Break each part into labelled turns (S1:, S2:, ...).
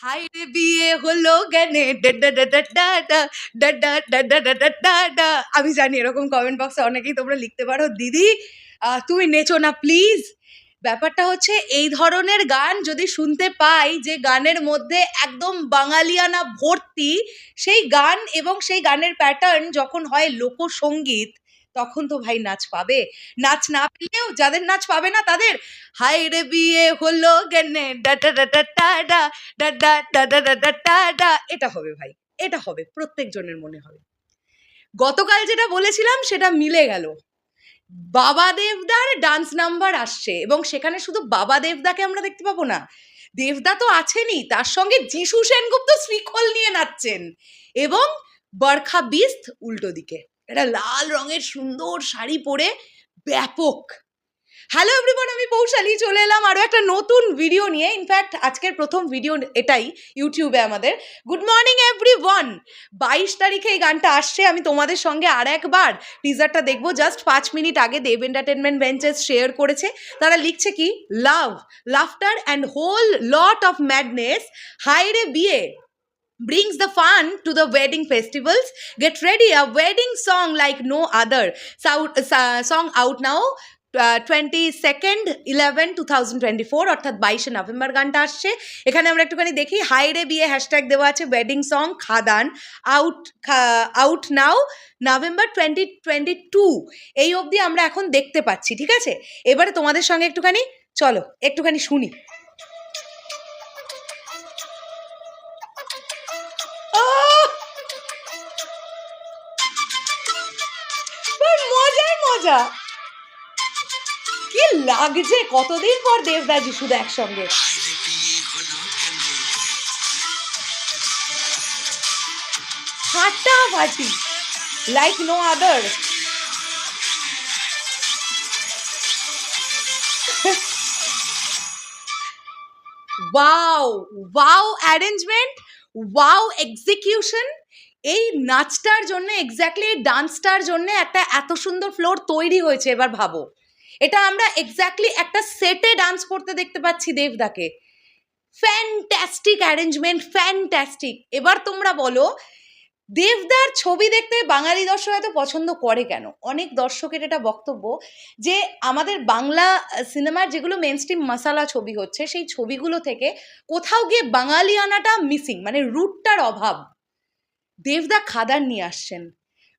S1: High বিয়ে হলো গানে আমি জানি এরকম কমেন্ট বক্সে অনেকেই তোমরা লিখতে পারো দিদি তুমি নেচো না প্লিজ ব্যাপারটা হচ্ছে এই ধরনের গান যদি শুনতে পাই যে গানের মধ্যে একদম বাঙালিয়ানা ভর্তি সেই গান এবং সেই গানের প্যাটার্ন যখন হয় লোকসঙ্গীত তখন তো ভাই নাচ পাবে। নাচ না পেলেও যাদের নাচ পাবে না তাদের হাই রে বিয়ে হলো গেনে ডাডা ডাডা এটা হবে ভাই, এটা হবে, প্রত্যেকজনের মনে হবে। গতকাল যেটা বলেছিলাম সেটা মিলে গেল। বাবা দেবদার ডান্স নাম্বার আসছে এবং সেখানে শুধু বাবা দেবদাকে আমরা দেখতে পাবো না, দেবদা তো আছেনই, তার সঙ্গে যিশু সেনগুপ্ত শ্রীখল নিয়ে নাচছেন এবং বরখা বিস্ত উল্টো দিকে। একটা লাল রঙের সুন্দর শাড়ি পরে ব্যাপক। হ্যালো এভরিওয়ান আমি পৌশালি, চলে এলাম আরও একটা নতুন ভিডিও নিয়ে। ইনফ্যাক্ট আজকের প্রথম ভিডিও এটাই ইউটিউবে আমাদের। গুড মর্নিং এভরি ওয়ান বাইশ তারিখে এই গানটা আসছে, আমি তোমাদের সঙ্গে আর একবার টিজারটা দেখব। জাস্ট পাঁচ মিনিট আগে দেব এন্টারটেনমেন্ট ভেঞ্চার্স শেয়ার করেছে। তারা লিখছে কি? Love laughter and whole lot of madness হাইরে বিয়ে! Brings the fun to the wedding festivals. Get ready a wedding song like no other. Sound, uh, song out now twenty second eleven two thousand twenty four অর্থাৎ বাইশে November গানটা আসছে। এখানে আমরা একটুখানি দেখি হাইরে বিয়ে হ্যাশট্যাগ দেওয়া আছে wedding song Khadaan. Out out now November twenty twenty two এই অবধি আমরা এখন দেখতে পাচ্ছি ঠিক আছে? এবারে তোমাদের সঙ্গে একটুখানি চলো একটুখানি শুনি। মজা কি লাগছে কতদিন পর দেবরাজ শুধু একসঙ্গে? ফাটাফাটি like no other wow wow arrangement, wow execution এই নাচটার জন্য এক্স্যাক্টলি এই ডান্সটার জন্য একটা এত সুন্দর ফ্লোর তৈরি হয়েছে, এবার ভাবো। এটা আমরা এক্স্যাক্টলি একটা সেটে ডান্স করতে দেখতে পাচ্ছি দেবদাকে। ফ্যান্টাস্টিক অ্যারেঞ্জমেন্ট ফ্যান্টাস্টিক এবার তোমরা বলো, দেবদার ছবি দেখতে বাঙালি দর্শক এত পছন্দ করে কেন? অনেক দর্শকের এটা বক্তব্য যে, আমাদের বাংলা সিনেমার যেগুলো মেন স্ট্রিম মশালা ছবি হচ্ছে, সেই ছবিগুলো থেকে কোথাও গিয়ে বাঙালিয়ানাটা মিসিং মানে রুটটার অভাব। দেবদা খাদার নিয়ে আসছেন।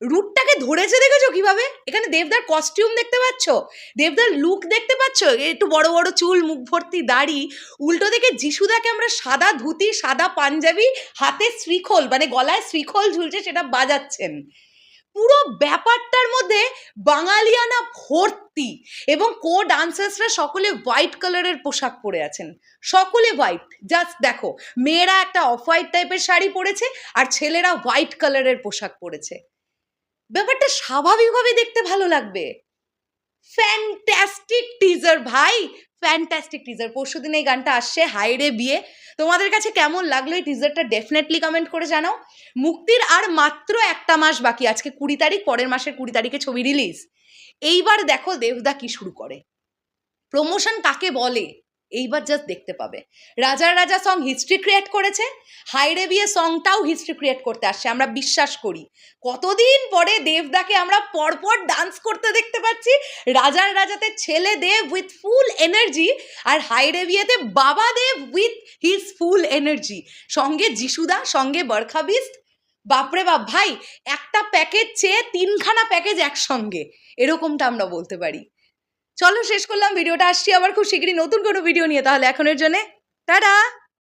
S1: রুটটাকে ধরেছে দেখেছ কীভাবে? এখানে দেবদার কস্টিউম দেখতে পাচ্ছ? দেবদার লুক দেখতে পাচ্ছ? একটু বড় বড় চুল, মুখ ভর্তি দাড়ি। উল্টো দিকে যিশুদাকে আমরা সাদা ধুতি, সাদা পাঞ্জাবি, হাতে শ্রীখোল মানে গলায় শ্রীখোল ঝুলছে সেটা বাজাচ্ছেন। পুরো ব্যাপারটার মধ্যে বাঙালিয়ানা ভর্তি এবং কো ডান্সার্সরা সকলে হোয়াইট কালারের পোশাক পরে আছেন। সকলে হোয়াইট জাস্ট দেখো, মেয়েরা একটা অফ হোয়াইট টাইপের শাড়ি পরেছে আর ছেলেরা হোয়াইট কালারের পোশাক পরেছে। ব্যাপারটা স্বাভাবিকভাবে দেখতে ভালো লাগবে। ফ্যান্টাস্টিক টিজার ভাই। ফ্যান্টাস্টিক টিজার পরশু দিন এই গানটা আসছে হাইরে বিয়ে। তোমাদের কাছে কেমন লাগল এই টিজারটা ডেফিনেটলি কমেন্ট করে জানাও। মুক্তির আর মাত্র একটা মাস বাকি, আজকে কুড়ি তারিখ, পরের মাসের কুড়ি তারিখে ছবি রিলিজ এইবার দেখো দেবদা কি শুরু করে। প্রমোশন কাকে বলে? এইবার জাস্ট দেখতে পাবে। রাজার রাজা সং হিস্ট্রি ক্রিয়েট করেছে হাইরে বিয়ে সংটাও হিস্ট্রি ক্রিয়েট করতে আসছে, আমরা বিশ্বাস করি। কতদিন পরে দেবদাকে আমরা পরপর ডান্স করতে দেখতে পাচ্ছি, রাজার রাজাতে ছেলে দেব উইথ ফুল এনার্জি আর হাইরে বিয়েতে বাবা Dev with his full energy সঙ্গে যিশুদা, সঙ্গে বরখা বিস্ট বাপরে বাপ, ভাই, একটা প্যাকেজ চেয়ে তিনখানা প্যাকেজ একসঙ্গে। এরকমটা আমরা বলতে পারি। চলো শেষ করলাম, ভিডিওটা। আসছি আবার খুব শীঘ্রই নতুন কোনো ভিডিও নিয়ে। তাহলে এখনের জন্যে, টাটা!